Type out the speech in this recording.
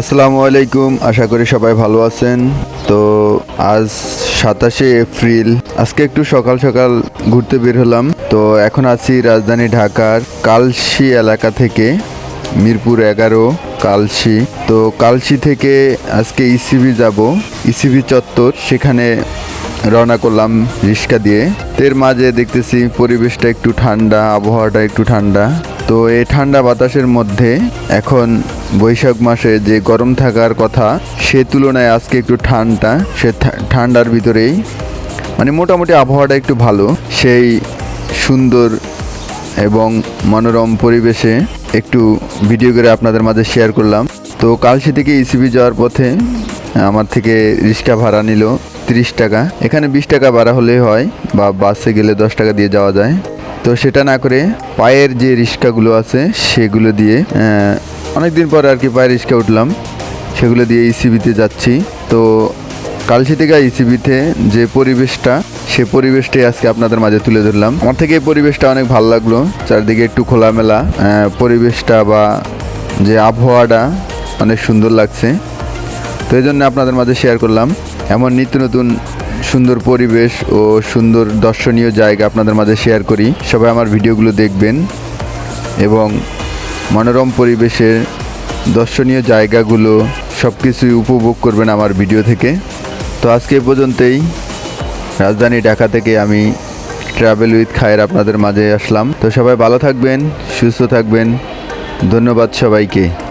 আসসালামু আলাইকুম, আশা করি সবাই ভালো আছেন। তো আজ সাতাশে এপ্রিল, আজকে একটু সকাল সকাল ঘুরতে বের হলাম। তো এখন আছি রাজধানী ঢাকার কালশি এলাকা থেকে, মিরপুর এগারো, কালশি। তো কালশি থেকে আজকে ইসিবি যাব ইসিবি চত্বর, সেখানে রওনা করলাম রিক্সা দিয়ে। এর মাঝে দেখতেছি পরিবেশটা একটু ঠান্ডা, আবহাওয়াটা একটু ঠান্ডা। তো এই ঠান্ডা বাতাসের মধ্যে এখন বৈশাখ মাসে যে গরম থাকার কথা, সে তুলনায় আজকে একটু ঠান্ডা, সে ঠান্ডার ভিতরেই। মানে মোটামুটি আবহাওয়াটা একটু ভালো, সেই সুন্দর এবং মনোরম পরিবেশে একটু ভিডিও করে আপনাদের মাঝে শেয়ার করলাম। তো কালসি থেকে ইসিবি যাওয়ার পথে আমার থেকে রিক্সা ভাড়া নিল তিরিশ টাকা। এখানে বিশ টাকা ভাড়া হলেই হয় বা বাসে গেলে দশ টাকা দিয়ে যাওয়া যায়। তো সেটা না করে পায়ের যে রিক্সাগুলো আছে সেগুলো দিয়ে অনেক দিন পর আর কি পায়ের রিক্সা উঠলাম। সেগুলো দিয়ে ইসিবিতে যাচ্ছি। তো কালসি থেকে ইসিবিতে যে পরিবেশটা, সে পরিবেশটাই আজকে আপনাদের মাঝে তুলে ধরলাম। আমার থেকে এই পরিবেশটা অনেক ভালো লাগল। চারদিকে একটু খোলামেলা পরিবেশটা বা যে আবহাওয়াটা অনেক সুন্দর লাগছে। তো এই জন্য আপনাদের মাঝে শেয়ার করলাম। এমন নিত্য নতুন সুন্দর পরিবেশ ও সুন্দর দর্শনীয় জায়গা আপনাদের মাঝে শেয়ার করি। সবাই আমার ভিডিওগুলো দেখবেন এবং মনোরম পরিবেশের দর্শনীয় জায়গাগুলো সব কিছুই উপভোগ করবেন আমার ভিডিও থেকে। তো আজকে পর্যন্তই। রাজধানী ঢাকা থেকে আমি ট্রাভেল উইথ খায়ের আপনাদের মাঝে আসলাম। তো সবাই ভালো থাকবেন, সুস্থ থাকবেন। ধন্যবাদ সবাইকে।